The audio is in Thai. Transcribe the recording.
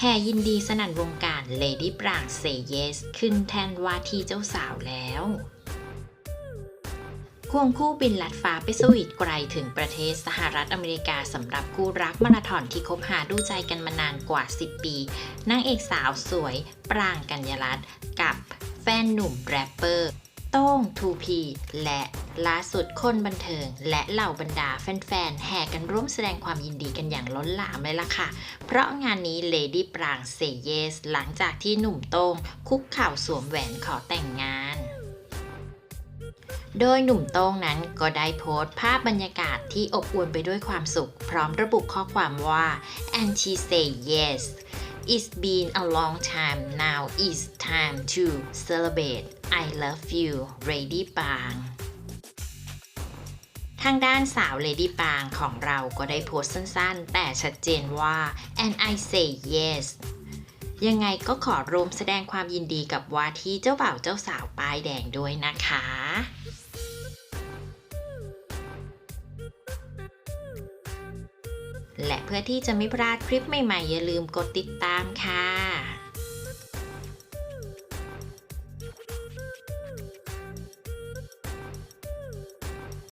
แห่ยินดีสนั่นวงการเลดี้ปรางเซเยส ขึ้นแทนว่าที่เจ้าสาวแล้วควงคู่บินลัดฟ้าไปสวีทไกลถึงประเทศสหรัฐอเมริกาสำหรับคู่รักมาราธอนที่คบหาดูใจกันมานานกว่า 10 ปี นางเอกสาวสวย ปรางกัญญารัตน์กับแฟนหนุ่มแรปเปอร์ โต้ง 2P และ ล่าสุดคนบันเทิง และเหล่าบรรดาแฟนๆ แห่กันร่วมแสดงความยินดีกันอย่างล้นหลามเลยล่ะค่ะ เพราะงานนี้เลดี้ปรางเซเยส หลังจากที่หนุ่มโต้งคุกเข่าสวมแหวนขอแต่งงานโดยหนุ่มโต้งนั้นก็ได้โพสต์ภาพบรรยากาศที่อบอวลไปด้วยความสุข พร้อมระบุข้อความว่า and she say yes It's been a long time now it's time to celebrate I love you Lady ปาง ทางด้านสาวเลดี้ปางของเราก็ได้โพสต์สั้นๆ แต่ชัดเจนว่า and I say yes ยังไงก็ขอรวมแสดงความยินดีกับว่าที่เจ้าบ่าวเจ้าสาวป้ายแดงด้วยนะคะและเพื่อที่จะไม่พลาดคลิปใหม่ๆ อย่าลืมกดติดตามค่ะ